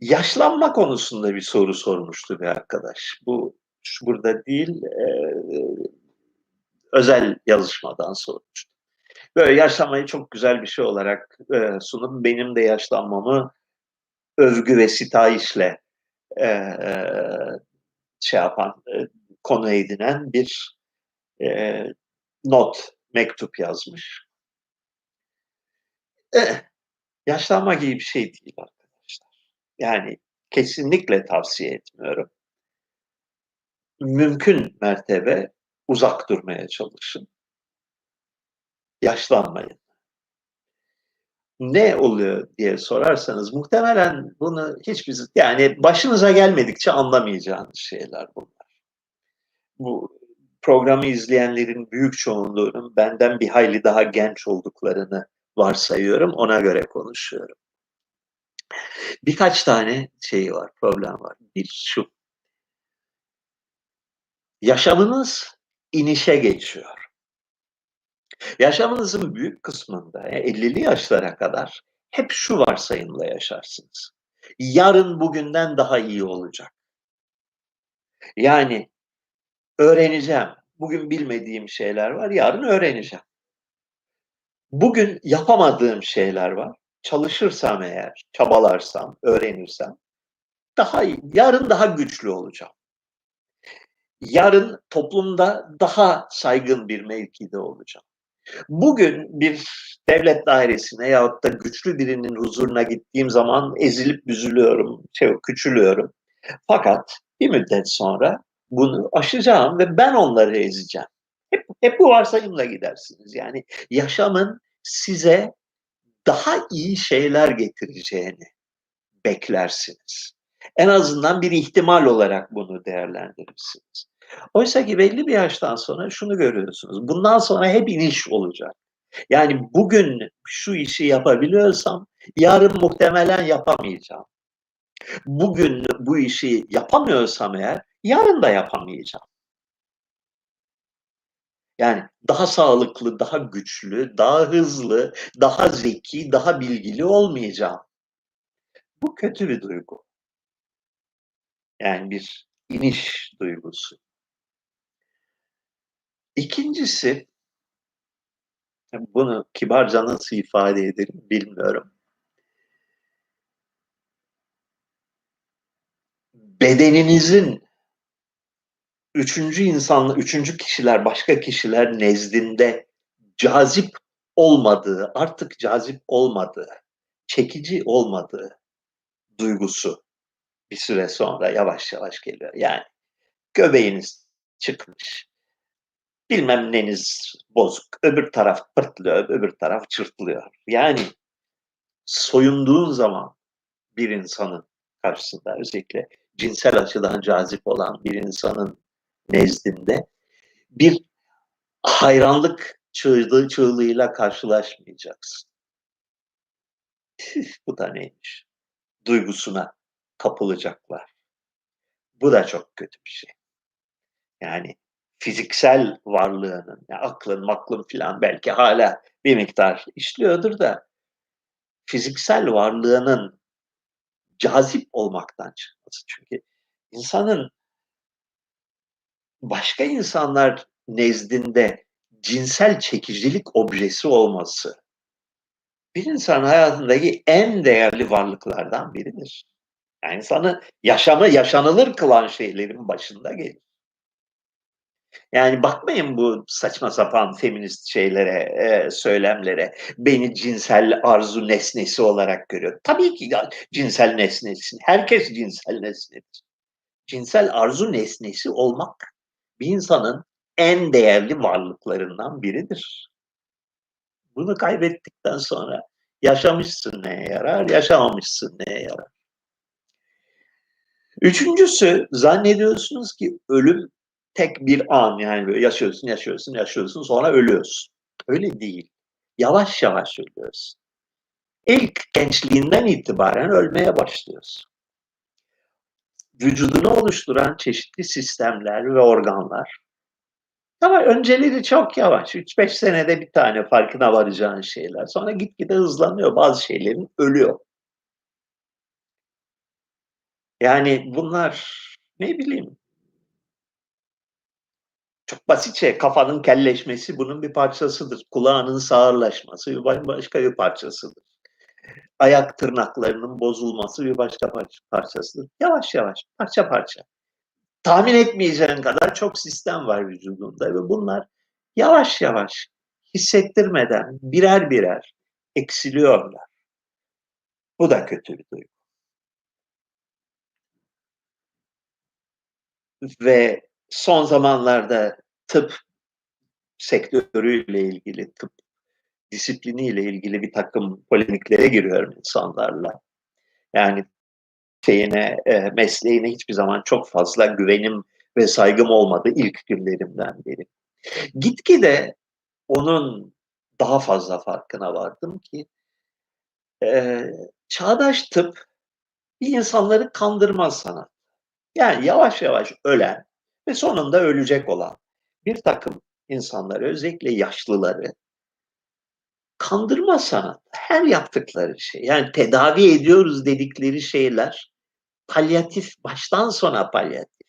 Yaşlanma konusunda bir soru sormuştu bir arkadaş. Bu burada değil, e, özel yazışmadan sormuştu. Böyle yaşlanmayı çok güzel bir şey olarak e, sunup benim de yaşlanmamı övgü ve sitayişle e, şey yapan, e, konu edinen bir e, not, mektup yazmış. E, yaşlanma gibi bir şey değil arkadaşlar. Yani kesinlikle tavsiye etmiyorum. Mümkün mertebe uzak durmaya çalışın. Yaşlanmayın. Ne oluyor diye sorarsanız muhtemelen bunu hiçbir yani başınıza gelmedikçe anlamayacağınız şeyler bunlar. Bu programı izleyenlerin büyük çoğunluğunun benden bir hayli daha genç olduklarını varsayıyorum. Ona göre konuşuyorum. Birkaç tane şey var, problem var. Bir şu. Yaşamınız inişe geçiyor. Yaşamınızın büyük kısmında, 50'li yaşlara kadar hep şu varsayımla yaşarsınız. Yarın bugünden daha iyi olacak. Yani öğreneceğim. Bugün bilmediğim şeyler var, yarın öğreneceğim. Bugün yapamadığım şeyler var. Çalışırsam eğer, çabalarsam, öğrenirsem daha yarın daha güçlü olacağım. Yarın toplumda daha saygın bir mevkide olacağım. Bugün bir devlet dairesine yahut da güçlü birinin huzuruna gittiğim zaman ezilip büzülüyorum, şey, küçülüyorum. Fakat bir müddet sonra bunu aşacağım ve ben onları ezeceğim. Hep, hep bu varsayımla gidersiniz. Yani yaşamın size daha iyi şeyler getireceğini beklersiniz. En azından bir ihtimal olarak bunu değerlendirirsiniz. Oysa ki belli bir yaştan sonra şunu görüyorsunuz. Bundan sonra hep iniş olacak. Yani bugün şu işi yapabiliyorsam yarın muhtemelen yapamayacağım. Bugün bu işi yapamıyorsam eğer yarın da yapamayacağım. Yani daha sağlıklı, daha güçlü, daha hızlı, daha zeki, daha bilgili olmayacağım. Bu kötü bir duygu. Yani bir iniş duygusu. İkincisi, bunu kibarca nasıl ifade ederim bilmiyorum. Bedeninizin üçüncü insanla, üçüncü kişiler, başka kişiler nezdinde cazip olmadığı, artık cazip olmadığı, çekici olmadığı duygusu bir süre sonra yavaş yavaş geliyor. Yani göbeğiniz çıkmış, bilmem neniz bozuk, öbür taraf pırtlıyor, öbür taraf çırtlıyor. Yani soyunduğun zaman bir insanın karşısında özellikle cinsel açıdan cazip olan bir insanın nezdinde bir hayranlık çığlığı, çığlığıyla karşılaşmayacaksın. Bu da neymiş? Duygusuna kapılacaklar. Bu da çok kötü bir şey. Yani fiziksel varlığının, yani aklın, maklın filan belki hala bir miktar işliyordur da fiziksel varlığının cazip olmaktan çıkması. Çünkü insanın başka insanlar nezdinde cinsel çekicilik objesi olması bir insan hayatındaki en değerli varlıklardan biridir. Yani insanı yaşamı yaşanılır kılan şeylerin başında gelir. Yani bakmayın bu saçma sapan feminist şeylere, e, söylemlere. Beni cinsel arzu nesnesi olarak görüyor. Tabii ki cinsel nesnesi. Herkes cinsel nesnedir. Cinsel arzu nesnesi olmak bir insanın en değerli varlıklarından biridir. Bunu kaybettikten sonra yaşamışsın neye yarar, yaşamamışsın neye yarar. Üçüncüsü zannediyorsunuz ki ölüm tek bir an yani böyle yaşıyorsun, yaşıyorsun, yaşıyorsun sonra ölüyorsun. Öyle değil. Yavaş yavaş ölüyorsun. İlk gençliğinden itibaren ölmeye başlıyorsun. Vücudunu oluşturan çeşitli sistemler ve organlar ama önceleri çok yavaş. 3-5 senede bir tane farkına varacağın şeyler. Sonra gitgide hızlanıyor. Bazı şeylerin ölüyor. Yani bunlar ne bileyim çok basitçe kafanın kelleşmesi bunun bir parçasıdır. Kulağının sağırlaşması başka bir parçasıdır. Ayak tırnaklarının bozulması bir başka parçasıdır. Yavaş yavaş, parça parça. Tahmin etmeyeceğin kadar çok sistem var vücudunda ve bunlar yavaş yavaş hissettirmeden birer birer eksiliyorlar. Bu da kötü bir duygu. Ve son zamanlarda tıp sektörüyle ilgili, tıp disipliniyle ilgili bir takım polemiklere giriyorum insanlarla. Yani şeyine, e, mesleğine hiçbir zaman çok fazla güvenim ve saygım olmadı ilk günlerimden beri. Gitgide onun daha fazla farkına vardım ki e, çağdaş tıp bir insanları kandırmaz sanat. Yani yavaş yavaş ölen ve sonunda ölecek olan bir takım insanları, özellikle yaşlıları kandırma sanat. Her yaptıkları şey, yani tedavi ediyoruz dedikleri şeyler palyatif, baştan sona palyatif.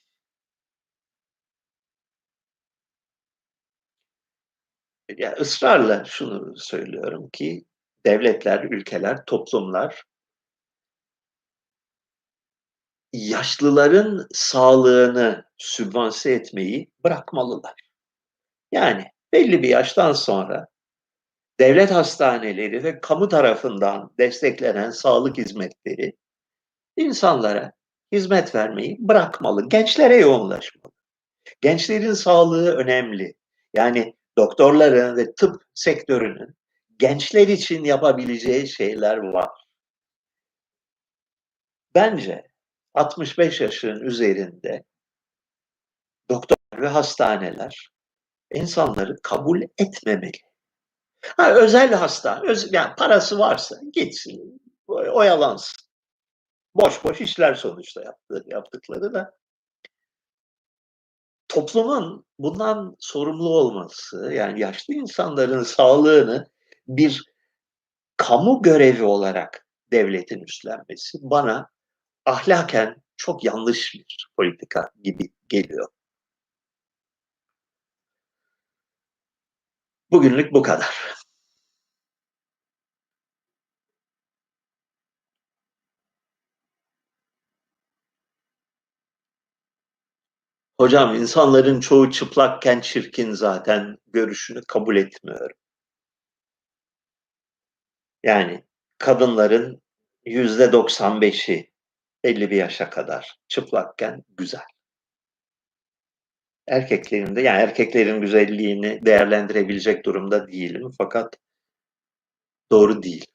Ya ısrarla şunu söylüyorum ki devletler, ülkeler, toplumlar yaşlıların sağlığını sübvanse etmeyi bırakmalılar. Yani belli bir yaştan sonra devlet hastaneleri ve kamu tarafından desteklenen sağlık hizmetleri insanlara hizmet vermeyi bırakmalı. Gençlere yoğunlaşmalı. Gençlerin sağlığı önemli. Yani doktorların ve tıp sektörünün gençler için yapabileceği şeyler var. Bence 65 yaşın üzerinde doktor ve hastaneler insanları kabul etmemeli. Ha, özel hasta, öz, yani parası varsa gitsin, oyalansın. Boş boş işler sonuçta yaptı, yaptıkları da. Toplumun bundan sorumlu olması, yani yaşlı insanların sağlığını bir kamu görevi olarak devletin üstlenmesi bana ahlaken çok yanlış bir politika gibi geliyor. Bugünlük bu kadar. Hocam insanların çoğu çıplakken çirkin zaten görüşünü kabul etmiyorum. Yani kadınların yüzde 95'i belli bir yaşa kadar çıplakken güzel. Erkeklerin de yani erkeklerin güzelliğini değerlendirebilecek durumda değilim fakat doğru değil.